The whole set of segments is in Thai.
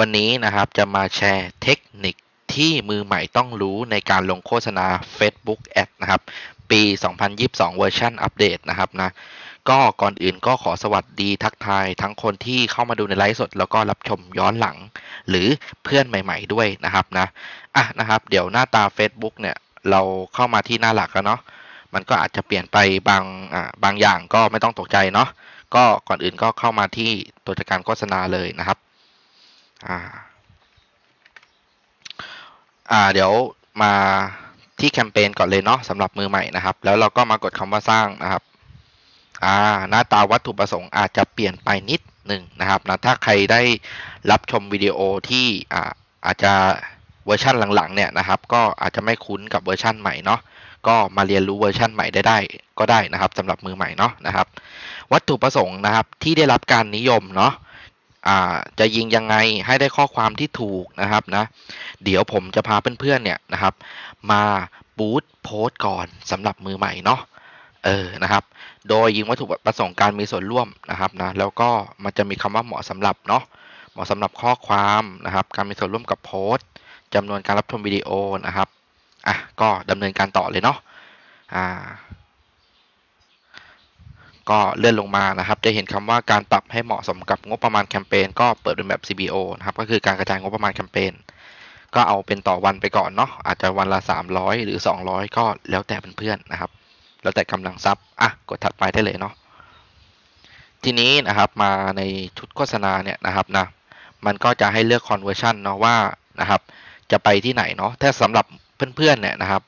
วันนี้นะครับจะมาแชร์เทคนิคที่มือใหม่ต้องรู้ในการลงโฆษณา Facebook Ad นะครับ ปี 2022 เวอร์ชันอัปเดตนะครับนะ ก็ก่อนอื่นก็ขอสวัสดีทักทาย ทั้งคนที่เข้ามาดูในไลฟ์สด แล้วก็รับชมย้อนหลัง หรือเพื่อนใหม่ๆด้วยนะครับนะ อะนะครับ เดี๋ยวหน้าตา Facebook เนี่ยเราเข้ามาที่หน้าหลักแล้วเนาะ มันก็อาจจะเปลี่ยนไปบางอ่าบางอย่างก็ไม่ต้องตกใจเนาะ ก็ก่อนอื่นก็เข้ามาที่ตัวจัดการโฆษณาเลยนะครับ อ่าอ่าเดี๋ยวมาที่แคมเปญก่อนเลยเนาะสำหรับมือใหม่นะครับ แล้วเราก็มากดคำว่าสร้างนะครับอ่าหน้าตาวัตถุประสงค์อาจจะเปลี่ยนไปนิดหนึ่งนะครับนะถ้าใครได้รับชมวิดีโอที่อ่าอาจจะเวอร์ชันหลังๆเนี่ยนะครับ ก็อาจจะไม่คุ้นกับเวอร์ชันใหม่เนาะก็มาเรียนรู้เวอร์ชันใหม่ได้ได้ก็ได้นะครับสำหรับมือใหม่เนาะนะครับ วัตถุประสงค์นะครับที่ได้รับการนิยมเนาะ จะยิงยังไงให้ได้ข้อความที่ถูกนะครับนะ เดี๋ยวผมจะพาเพื่อนๆเนี่ยนะครับ มาบูตโพสต์ก่อนสำหรับมือใหม่เนาะเออนะครับ โดยยิงวัตถุประสงค์การมีส่วนร่วมนะครับนะแล้วก็มันจะมีคำว่าเหมาะสำหรับเนาะเหมาะสำหรับข้อความนะครับ การมีส่วนร่วมกับโพสต์จำนวนการรับชมวิดีโอนะครับอะก็ดำเนินการต่อเลยเนาะอ่า ก็เลื่อนลงมานะครับ จะเห็นคำว่าการปรับให้เหมาะสมกับงบประมาณแคมเปญก็เปิดเป็นแบบ CBO นะครับ ก็คือการกระจายงบประมาณแคมเปญก็เอาเป็นต่อวันไปก่อนเนาะอาจจะวันละ 300 หรือ 200 ก็แล้วแต่เพื่อนๆนะครับ แล้วแต่กำลังทรัพย์อะกดถัดไปได้เลยเนาะทีนี้นะครับมาในชุดโฆษณาเนี่ยนะครับนะมันก็จะให้เลือก conversion เนาะว่านะครับจะไปที่ไหนเนาะถ้าสำหรับเพื่อนๆเนี่ยนะครับ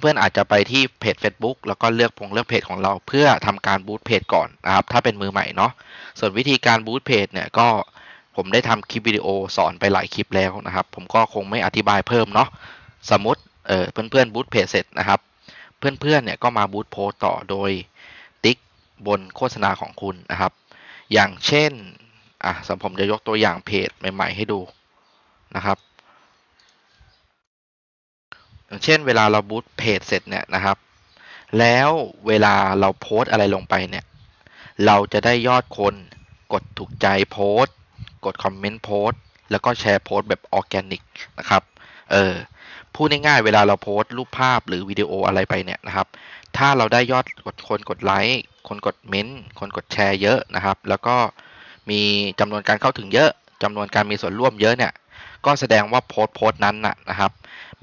เพื่อนๆอาจจะไปที่เพจ Facebook แล้วก็เลือกพงเลือกเพจของเราเพื่อทำการบูตเพจก่อนนะครับ ถ้าเป็นมือใหม่เนาะส่วนวิธีการบูตเพจเนี่ยก็ผมได้ทำคลิปวิดีโอสอนไปหลายคลิปแล้วนะครับ ผมก็คงไม่อธิบายเพิ่มเนาะสมมติเออเพื่อนๆบูตเพจเสร็จนะครับ เพื่อนๆเนี่ยก็มาบูตโพสต่อโดยติ๊กบนโฆษณาของคุณนะครับ อย่างเช่นอะสมผมจะยกตัวอย่างเพจใหม่ ๆ ให้ดูนะครับ อย่างเช่นเวลาเราบูตเพจเสร็จเนี่ยนะครับ แล้วเวลาเราโพสอะไรลงไปเนี่ย เราจะได้ยอดคนกดถูกใจโพสกดคอมเมนต์โพสแล้วก็แชร์โพสแบบออร์แกนิกนะครับ เออพูดง่ายๆเวลาเราโพสรูปภาพหรือวิดีโออะไรไปเนี่ยนะครับ ถ้าเราได้ยอดกดคนกดไลค์ คนกดเม้นต์ คนกดแชร์เยอะนะครับ แล้วก็มีจำนวนการเข้าถึงเยอะจำนวนการมีส่วนร่วมเยอะเนี่ย ก็แสดงว่าโพสต์โพสต์นั้นนะนะครับ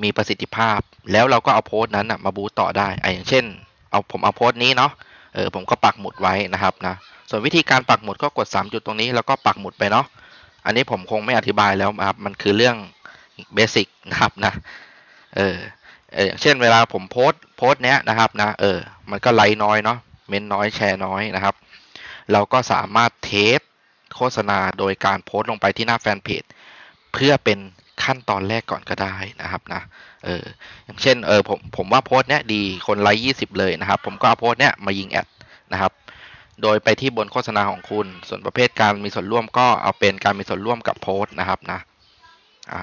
มีประสิทธิภาพ แล้วเราก็เอาโพสต์นั้นนะมาบูตต่อได้ออย่างเช่น เอาผมเอาโพสต์นี้เนาะ เออผมก็ปักหมุดไว้นะครับนะ ส่วนวิธีการปักหมุดก็กด 3 จุดตรงนี้แล้วก็ปักหมุดไปเนาะ อันนี้ผมคงไม่อธิบายแล้วนะครับ มันคือเรื่องเบสิกนะครับนะ เออเอออย่างเช่นเวลาผมโพสต์โพสต์เนี้ยนะครับนะ เออ มันก็ไลค์น้อยเนาะ เม้นน้อยแชร์น้อยนะครับ เราก็สามารถเทสโฆษณาโดยการโพสต์ลงไปที่หน้าแฟนเพจ เพื่อเป็นขั้นตอนแรกก่อนก็ได้นะครับนะเอออย่างเช่นเออผมผมว่าโพสต์เนี้ยดีคนไลค์ยี่สิบเลยนะครับ ผมก็เอาโพสต์เนี้ยมายิงแอดนะครับ โดยไปที่บนโฆษณาของคุณ ส่วนประเภทการมีส่วนร่วมก็เอาเป็นการมีส่วนร่วมกับโพสต์นะครับนะอ่า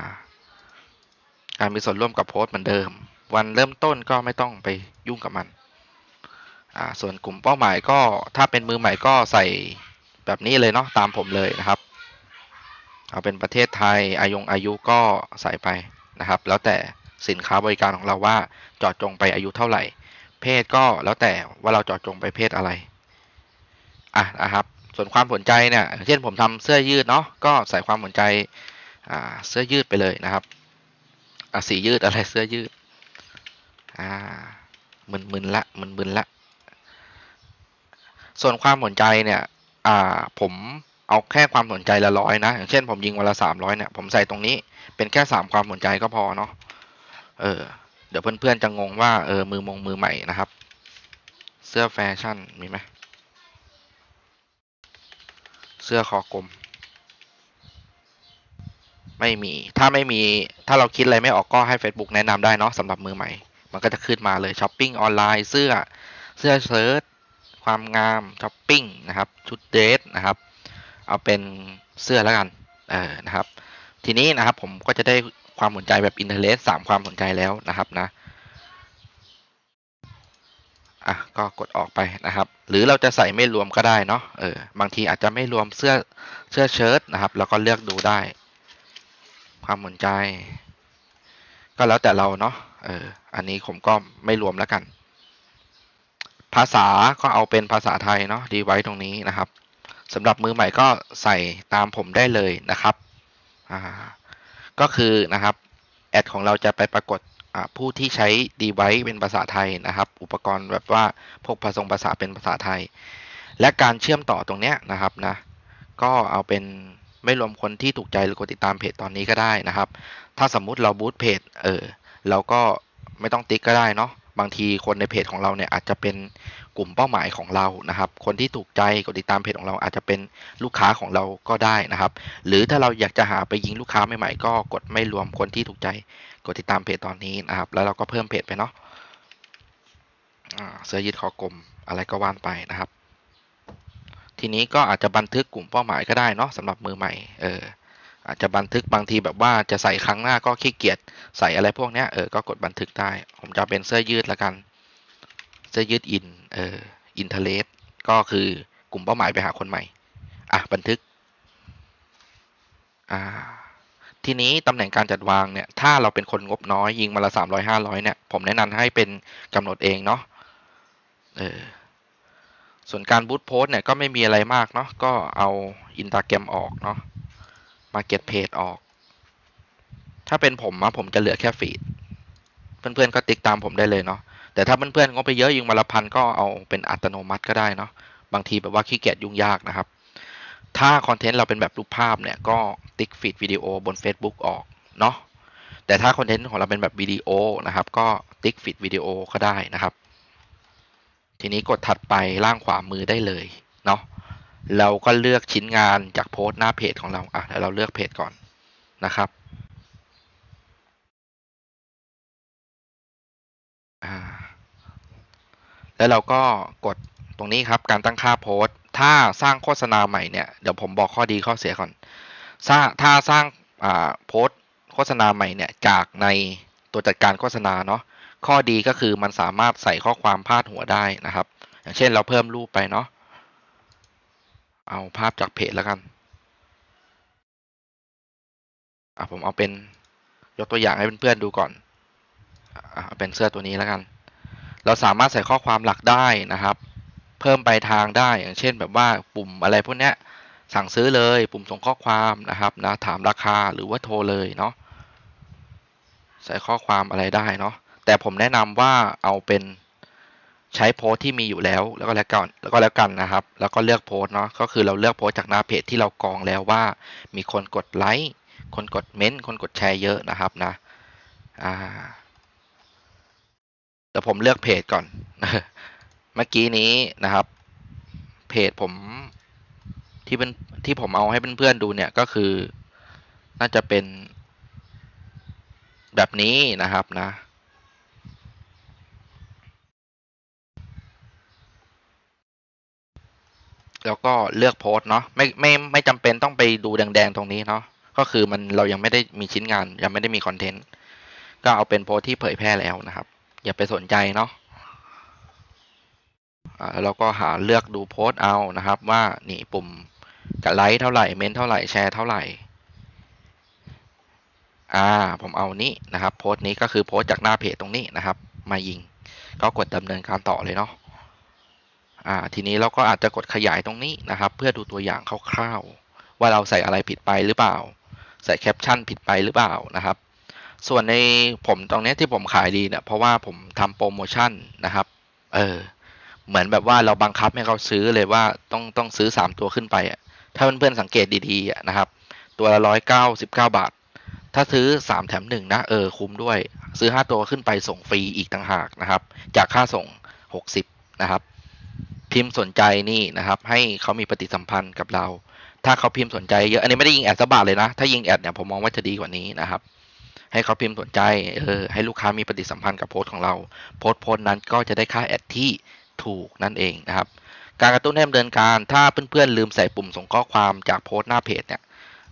การมีส่วนร่วมกับโพสต์เหมือนเดิม วันเริ่มต้นก็ไม่ต้องไปยุ่งกับมันอ่าส่วนกลุ่มเป้าหมายก็ถ้าเป็นมือใหม่ก็ใส่แบบนี้เลยเนาะตามผมเลยนะครับ เอาเป็นประเทศไทยอายงอายุก็ใส่ไปนะครับ แล้วแต่สินค้าบริการของเราว่าจาะจงไปอายุเท่าไหร่ เพศก็แล้วแต่ว่าเราจาะจงไปเพศอะไรอะนะครับ ส่วนความสนใจเนี่ยเช่นผมทำเสื้อยืดเนาะก็ใส่ความสนใจเสื้อยืดไปเลยนะครับสียืดอะไรเสื้อยืดอ่ามึนๆละมึนๆละส่วนความสนใจเนี่ยอ่าผม เอาแค่ความสนใจละร้อยนะ อย่างเช่นผมยิงวันละสามร้อยเนี่ย ผมใส่ตรงนี้เป็นแค่สามความสนใจก็พอเนาะ เออ เดี๋ยวเพื่อนๆจะงงว่าเออมือมงมือใหม่นะครับ เสื้อแฟชั่นมีไหม เสื้อคอกลม ไม่มี ถ้าไม่มี ถ้าเราคิดอะไรไม่ออกก็ให้ Facebook แนะนำได้เนาะสำหรับมือใหม่ มันก็จะขึ้นมาเลยช้อปปิ้งออนไลน์เสื้อ เสื้อเชิ้ตความงามช้อปปิ้งนะครับ ชุดเดรสนะครับ เอาเป็นเสื้อแล้วกัน เออ นะครับ ทีนี้นะครับผมก็จะได้ความสนใจแบบอินเทอร์เน็ตสามความสนใจแล้วนะครับนะ อะ ก็กดออกไปนะครับ หรือเราจะใส่ไม่รวมก็ได้เนาะ เออ บางทีอาจจะไม่รวมเสื้อเสื้อเชิ้ตนะครับ แล้วก็เลือกดูได้ ความสนใจ ก็แล้วแต่เราเนาะ เออ อันนี้ผมก็ไม่รวมแล้วกัน ภาษาก็เอาเป็นภาษาไทยเนาะ ดีไว้ตรงนี้นะครับ สำหรับมือใหม่ก็ใส่ตามผมได้เลยนะครับ ก็คือนะครับแอดของเราจะไปปรากฏผู้ที่ใช้ดีไว้เป็นภาษาไทยนะครับ อุปกรณ์แบบว่าพวกผสมภาษาเป็นภาษาไทย และการเชื่อมต่อตรงเนี้ยนะครับนะก็เอาเป็นไม่รวมคนที่ถูกใจหรือกดติดตามเพจตอนนี้ก็ได้นะครับ ถ้าสมมุติเราบูตเพจเออเราก็ไม่ต้องติ๊กก็ได้เนาะบางทีคนในเพจของเราเนี่ยอาจจะเป็น กลุ่มเป้าหมายของเรานะครับ คนที่ถูกใจกดติดตามเพจของเราอาจจะเป็นลูกค้าของเราก็ได้นะครับ หรือถ้าเราอยากจะหาไปยิงลูกค้าใหม่ๆ ก็กดไม่รวมคนที่ถูกใจกดติดตามเพจตอนนี้นะครับ แล้วเราก็เพิ่มเพจไปเนาะเสื้อยืดคอกลมอะไรก็ว่านไปนะครับ ทีนี้ก็อาจจะบันทึกกลุ่มเป้าหมายก็ได้เนาะสำหรับมือใหม่เอออาจจะบันทึกบางทีแบบว่าจะใส่ครั้งหน้าก็ขี้เกียจใส่อะไรพวกนี้เออก็กดบันทึกได้ ผมจะเป็นเสื้อยืดละกัน เสื้อยืดอินเอออินเทเลสก็คือกลุ่มเป้าหมายไปหาคนใหม่ อะ บันทึก อ่า ทีนี้ตำแหน่งการจัดวางเนี่ย ถ้าเราเป็นคนงบน้อยยิงมาละสามร้อยห้าร้อยเนี่ย ผมแนะนำให้เป็นกำหนดเองเนาะ เออ ส่วนการบูตโพสเนี่ยก็ไม่มีอะไรมากเนาะ ก็เอาอินตาแกรมออกเนาะ มาเก็ตเพจออก ถ้าเป็นผมนะผมจะเหลือแค่ฟีด เพื่อนๆก็ติ๊กตามผมได้เลยเนาะ แต่ถ้าเพื่อนๆงบไปเยอะยิงมาละพันก็เอาเป็นอัตโนมัติก็ได้เนาะบางทีแบบว่าขี้เกียจยุ่งยากนะครับ ถ้าคอนเทนต์เราเป็นแบบรูปภาพเนี่ยก็ติ๊กฟีดวิดีโอบน Facebook ออกเนาะแต่ถ้าคอนเทนต์ของเราเป็นแบบวิดีโอนะครับ ก็ติ๊กฟีดวิดีโอก็ได้นะครับ ทีนี้กดถัดไปล่างขวามือได้เลยเนาะเราก็เลือกชิ้นงานจากโพสต์หน้าเพจของเราอะแล้วเราเลือกเพจก่อนนะครับ แล้วเราก็กดตรงนี้ครับการตั้งค่าโพสต์ถ้าสร้างโฆษณาใหม่เนี่ยเดี๋ยวผมบอกข้อดีข้อเสียก่อนถ้าถ้าสร้างโพสต์โฆษณาใหม่เนี่ยจากในตัวจัดการโฆษณาเนาะข้อดีก็คือมันสามารถใส่ข้อความพาดหัวได้นะครับ อย่างเช่นเราเพิ่มรูปไปเนาะเอาภาพจากเพจแล้วกันอะผมเอาเป็นยกตัวอย่างให้เพื่อนๆดูก่อน เป็นเสื้อตัวนี้แล้วกัน เราสามารถใส่ข้อความหลักได้นะครับ เพิ่มไปทางได้อย่างเช่นแบบว่าปุ่มอะไรพวกนี้สั่งซื้อเลยปุ่มส่งข้อความนะครับนะถามราคาหรือว่าโทรเลยเนาะใส่ข้อความอะไรได้เนาะแต่ผมแนะนำว่าเอาเป็นใช้โพสที่มีอยู่แล้วแล้วก็แล้วกันแล้วก็แล้วกันนะครับ แล้วก็เลือกโพสเนาะก็คือเราเลือกโพสจากหน้าเพจที่เรากรองแล้วว่า มีคนกดไลค์คนกดเม้นต์คนกดแชร์เยอะนะครับนะอ่า แต่ผมเลือกเพจก่อน เมื่อกี้นี้นะครับ เพจผมที่เป็นที่ผมเอาให้เพื่อนๆดูเนี่ยก็คือน่าจะเป็นแบบนี้นะครับนะ แล้วก็เลือกโพสเนาะไม่ไม่ไม่จำเป็นต้องไปดูแดงๆตรงนี้เนาะก็คือมันเรายังไม่ได้มีชิ้นงาน ยังไม่ได้มีคอนเทนต์ก็เอาเป็นโพสที่เผยแพร่แล้วนะครับ อย่าไปสนใจเนาะเราก็หาเลือกดูโพสต์เอานะครับ ว่านี่ปุ่มกดไลค์เท่าไหร่เมนเท่าไหร่แชร์เท่าไหร่อ่าผมเอานี้นะครับโพสต์นี้ก็คือโพสต์จากหน้าเพจตรงนี้นะครับ มายิง ก็กดดำเนินการต่อเลยเนาะอ่าทีนี้เราก็อาจจะกดขยายตรงนี้นะครับ เพื่อดูตัวอย่างคร่าวๆว่าเราใส่อะไรผิดไปหรือเปล่า ใส่แคปชั่นผิดไปหรือเปล่านะครับ ส่วนในผมตรงนี้ที่ผมขายดีเนี่ยเพราะว่าผมทำโปรโมชั่นนะครับ เออ เหมือนแบบว่าเราบังคับให้เขาซื้อเลยว่าต้องต้องซื้อสามตัวขึ้นไปอะถ้าเพื่อนๆสังเกตดีๆนะครับ ตัวละร้อยเก้าสิบเก้าบาท ถ้าซื้อสามแถมหนึ่งนะ เออ คุ้มด้วย ซื้อห้าตัวขึ้นไปส่งฟรีอีกต่างหากนะครับ จากค่าส่งหกสิบนะครับ พิมพ์สนใจนี่นะครับ ให้เขามีปฏิสัมพันธ์กับเรา ถ้าเขาพิมพ์สนใจเยอะ อันนี้ไม่ได้ยิงแอดสบาทเลยนะ ถ้ายิงแอดเนี่ยผมมองว่าจะดีกว่านี้นะครับ ให้เขาพิมพ์สนใจเออให้ลูกค้ามีปฏิสัมพันธ์กับโพสต์ของเรา โพสต์โพสต์นั้นก็จะได้ค่าแอดที่ถูกนั่นเองนะครับ การกระตุ้นให้ดำเนินการถ้าเพื่อนๆลืมใส่ปุ่มส่งข้อความจากโพสต์หน้าเพจเนี่ย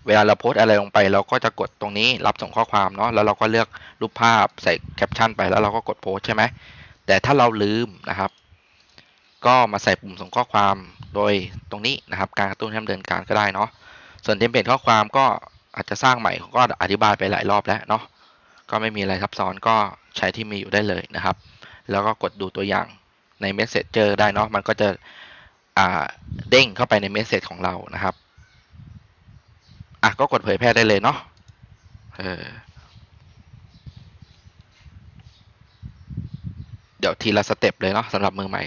เวลาเราโพสต์อะไรลงไป เราก็จะกดตรงนี้รับส่งข้อความเนาะแล้วเราก็เลือกรูปภาพใส่แคปชั่นไปแล้วเราก็กดโพสต์ใช่ไหมแต่ถ้าเราลืมนะครับ ก็มาใส่ปุ่มส่งข้อความโดยตรงนี้นะครับ การกระตุ้นให้ดำเนินการก็ได้เนาะส่วนเทมเพลตข้อความก็ อาจจะสร้างใหม่ก็อธิบายไปหลายรอบแล้วเนาะก็ไม่มีอะไรซับซ้อนก็ใช้ที่มีอยู่ได้เลยนะครับ แล้วก็กดดูตัวอย่างใน Messenger ได้เนาะมันก็จะเด้งเข้าไปใน Message ของเรานะครับอะก็กดเผยแพร่ได้เลยเนาะเออเดี๋ยวทีละสเต็ปเลยเนาะสำหรับมือใหม่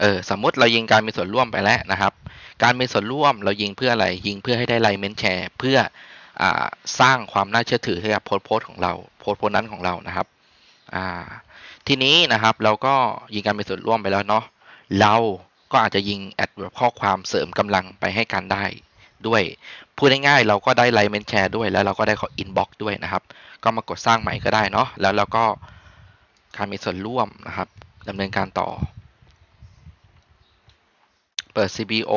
เออสมมติเรายิงการมีส่วนร่วมไปแล้วนะครับ การมีส่วนร่วมเรายิงเพื่ออะไรยิงเพื่อให้ได้ไลน์เมนแชร์เพื่อ สร้างความน่าเชื่อถือให้กับโพสต์โพสต์ของเราโพสต์โพสต์นั้นของเรานะครับทีนี้นะครับเราก็ยิงการมีส่วนร่วมไปแล้วเนาะเราก็อาจจะยิงแอดแบบข้อความเสริมกำลังไปให้กันได้ด้วยพูดง่ายๆเราก็ได้ไลน์เมนแชร์ด้วยแล้วเราก็ได้ขออินบ็อกซ์ด้วยนะครับ ก็มากดสร้างใหม่ก็ได้เนาะแล้วเราก็การมีส่วนร่วมนะครับดำเนินการต่อ เปิด CBO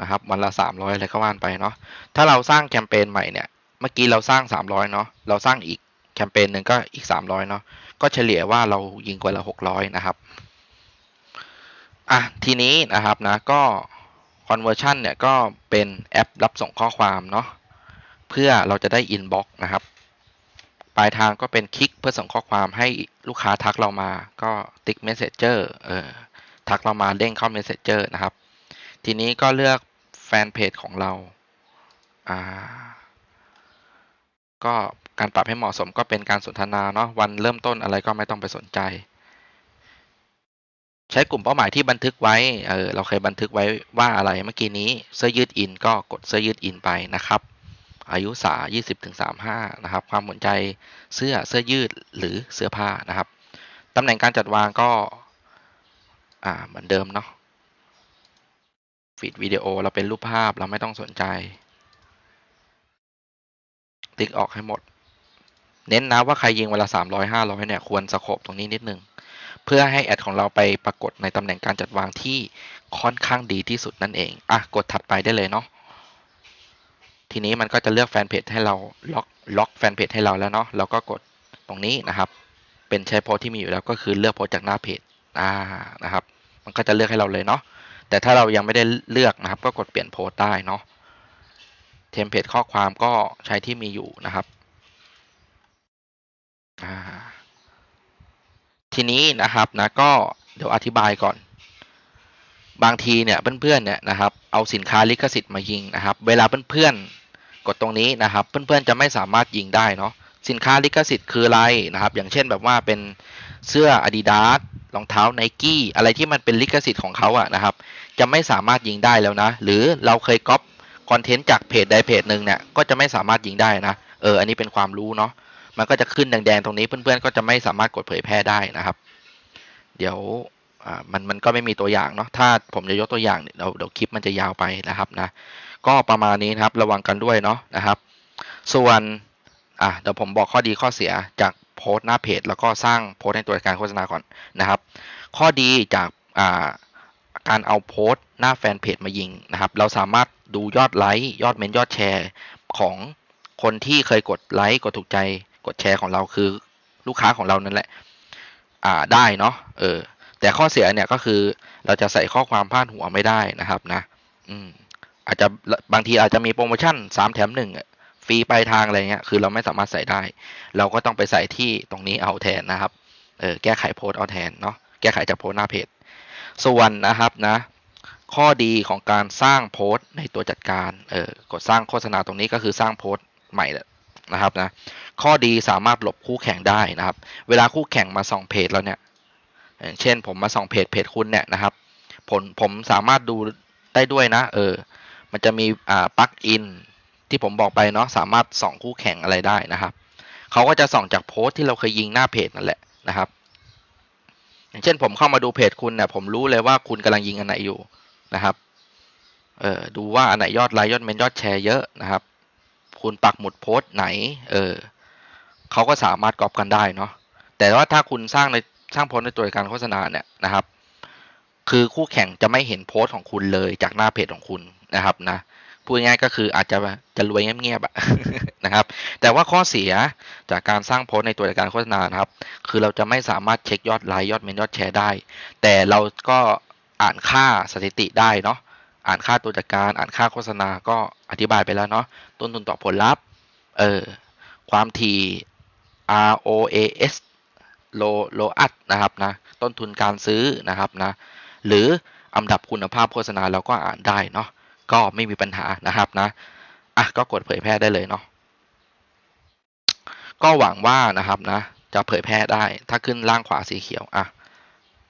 นะครับวันละ 300อะไรก็ว่านไปเนาะถ้าเราสร้างแคมเปญใหม่เนี่ย เมื่อกี้เราสร้าง 300 เนาะเราสร้างอีกแคมเปญหนึ่งก็อีก 300 เนาะก็เฉลี่ยว่าเรายิงกว่าละ600 นะครับอะทีนี้นะครับนะก็ conversion เนี่ยก็เป็นแอปรับส่งข้อความเนาะเพื่อเราจะได้ inbox นะครับ ปลายทางก็เป็นคลิกเพื่อส่งข้อความให้ลูกค้าทักเรามาก็ติ๊ก messenger เออทักเรามาเด้งเข้า messenger นะครับ ทีนี้ก็เลือกแฟนเพจของเราอ่า ก็การปรับให้เหมาะสมก็เป็นการสนทนาเนาะวันเริ่มต้นอะไรก็ไม่ต้องไปสนใจ ใช้กลุ่มเป้าหมายที่บันทึกไว้เออเราเคยบันทึกไว้ว่าอะไรเมื่อกี้นี้เสื้อยืดอินก็กดเสื้อยืดอินไปนะครับ อายุสา20ถึง35 นะครับ ความสนใจเสื้อเสื้อยืดหรือเสื้อผ้านะครับตำแหน่งการจัดวางก็อ่าเหมือนเดิมเนาะฟีดวิดีโอเราเป็นรูปภาพเราไม่ต้องสนใจ ติ๊กออกให้หมด เน้นนะว่าใครยิงเวลา 300 500เนี่ยควรสโคบตรงนี้นิดนึง เพื่อให้แอดของเราไปปรากฏในตำแหน่งการจัดวางที่ค่อนข้างดีที่สุดนั่นเอง อะ กดถัดไปได้เลยเนาะทีนี้มันก็จะเลือกแฟนเพจให้เราล็อกล็อกแฟนเพจให้เราแล้วเนาะเราก็กดตรงนี้นะครับ เป็นใช้โพสที่มีอยู่แล้วก็คือเลือกโพสจากหน้าเพจอ่านะครับ มันก็จะเลือกให้เราเลยเนาะแต่ถ้าเรายังไม่ได้เลือกนะครับ ก็กดเปลี่ยนโพสได้เนาะ เทมเพลตข้อความก็ใช้ที่มีอยู่นะครับ ทีนี้นะครับนะก็เดี๋ยวอธิบายก่อน บางทีเนี่ยเพื่อนๆเนี่ยนะครับเอาสินค้าลิขสิทธิ์มายิงนะครับ เวลาเพื่อนๆกดตรงนี้นะครับ เพื่อนๆจะไม่สามารถยิงได้เนาะสินค้าลิขสิทธิ์คืออะไรนะครับ อย่างเช่นแบบว่าเป็นเสื้อ Adidas รองเท้า Nike อะไรที่มันเป็นลิขสิทธิ์ของเขาอะนะครับ จะไม่สามารถยิงได้แล้วนะ หรือเราเคยก๊อป คอนเทนต์จากเพจใดเพจหนึ่งเนี่ยก็จะไม่สามารถยิงได้นะเอออันนี้เป็นความรู้เนาะมันก็จะขึ้นแดงๆตรงนี้เพื่อนๆ ก็จะไม่สามารถกดเผยแพร่ได้นะครับ เดี๋ยวมันมันก็ไม่มีตัวอย่างเนาะถ้าผมจะยกตัวอย่างเนี่ยเดี๋ยวเดี๋ยวคลิปมันจะยาวไปนะครับนะก็ประมาณนี้นะครับระวังกันด้วยเนาะนะครับ ส่วนอะเดี๋ยวผมบอกข้อดีข้อเสียจากโพสต์หน้าเพจ แล้วก็สร้างโพสต์ในตัวการโฆษณาก่อนนะครับ ข้อดีจากอ่า การเอาโพสต์หน้าแฟนเพจมายิงนะครับ เราสามารถดูยอดไลค์ยอดเมนยอดแชร์ของคนที่เคยกดไลค์กดถูกใจกดแชร์ของเราคือลูกค้าของเรานั่นแหละ อ่าได้เนาะเออ แต่ข้อเสียเนี่ยก็คือเราจะใส่ข้อความพาดหัวไม่ได้นะครับนะ อืม อาจจะบางทีอาจจะมีโปรโมชั่นสามแถมหนึ่งฟรีปลายทางอะไรเงี้ยคือเราไม่สามารถใส่ได้ เราก็ต้องไปใส่ที่ตรงนี้เอาแทนนะครับเออแก้ไขโพสต์เอาแทนเนาะแก้ไขจากโพสต์หน้าเพจ ส่วนนะครับนะข้อดีของการสร้างโพสต์ในตัวจัดการเออกดสร้างโฆษณาตรงนี้ก็คือสร้างโพสต์ใหม่นะครับนะข้อดีสามารถหลบคู่แข่งได้นะครับ เวลาคู่แข่งมาส่องเพจเราเนี่ยเช่นผมมาส่องเพจเพจคุณเนี่ยนะครับผมผมสามารถดูได้ด้วยนะเออมันจะมีอ่าปลั๊กอินที่ผมบอกไปเนาะสามารถส่องคู่แข่งอะไรได้นะครับเขาก็จะส่องจากโพสต์ที่เราเคยยิงหน้าเพจนั่นแหละนะครับ อย่างเช่นผมเข้ามาดูเพจคุณเนี่ยผมรู้เลยว่าคุณกำลังยิงอันไหนอยู่นะครับ เออดูว่าอันไหนยอดไลค์ยอดเมนยอดแชร์เยอะนะครับ คุณปักหมุดโพสต์ไหน เออเขาก็สามารถกอบกันได้เนาะแต่ว่าถ้าคุณสร้างในสร้างโพสในตัวการโฆษณาเนี่ยนะครับ คือคู่แข่งจะไม่เห็นโพสต์ของคุณเลยจากหน้าเพจของคุณนะครับนะ พูดง่ายก็คืออาจจะจะรวยเงียบๆนะครับ แต่ว่าข้อเสียจากการสร้างโพสต์ในตัวการโฆษณานะครับ คือเราจะไม่สามารถเช็คยอดไลค์ยอดเมนยอดแชร์ได้ แต่เราก็อ่านค่าสถิติได้เนาะอ่านค่าตัวจัดการอ่านค่าโฆษณาก็อธิบายไปแล้วเนาะต้นทุนต่อผลลัพธ์เออความถี่ ROAS low low อัดนะครับนะต้นทุนการซื้อนะครับนะหรืออันดับคุณภาพโฆษณาเราก็อ่านได้เนาะ ก็ไม่มีปัญหานะครับนะอะก็กดเผยแพร่ได้เลยเนาะก็หวังว่านะครับนะ จะเผยแพร่ได้ถ้าขึ้นล่างขวาสีเขียวอะ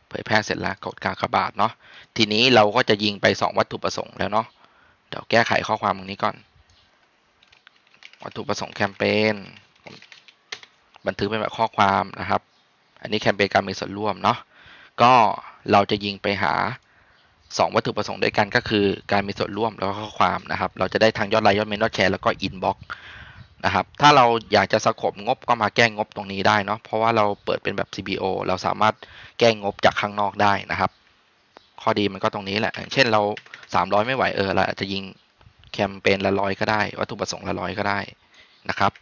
เผยแพร่เสร็จแล้วกดกากบาทเนาะทีนี้เราก็จะยิงไป 2 วัตถุประสงค์แล้วเนาะเดี๋ยวแก้ไขข้อความตรงนี้ก่อน วัตถุประสงค์แคมเปญบันทึกเป็นแบบข้อความนะครับ อันนี้แคมเปญการมีส่วนร่วมเนาะก็เราจะยิงไปหา 2 วัตถุประสงค์ด้วยกันก็คือการมีส่วนร่วมแล้วก็ข้อความนะครับ เราจะได้ทั้งยอดไลค์ยอดเมนยอดแชร์แล้วก็อินบ็อกนะครับ ถ้าเราอยากจะสกบงบก็มาแก้งบตรงนี้ได้เนาะ เพราะว่าเราเปิดเป็นแบบ CBO เราสามารถแก้งบจากข้างนอกได้นะครับ ข้อดีมันก็ตรงนี้แหละอย่างเช่นเรา 300 ไม่ไหวเออเราอาจจะยิงแคมเปญละร้อยก็ได้ วัตถุประสงค์ละร้อยก็ได้นะครับ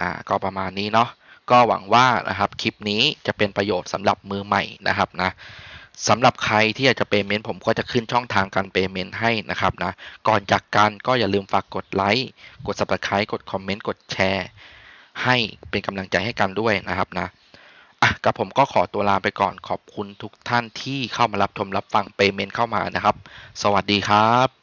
อ่าก็ประมาณนี้เนาะ ก็หวังว่านะครับคลิปนี้จะเป็นประโยชน์สำหรับมือใหม่นะครับนะ สำหรับใครที่อยากจะเปเมนต์ผมก็จะขึ้นช่องทางการเปเมนต์ให้นะครับนะ ก่อนจากกันก็อย่าลืมฝากกดไลค์ กด subscribe กดคอมเมนต์ กดแชร์ ให้เป็นกำลังใจให้กันด้วยนะครับนะอะกับผมก็ขอตัวลาไปก่อนขอบคุณทุกท่านที่เข้ามารับชมรับฟังเปเมนต์เข้ามานะครับ สวัสดีครับ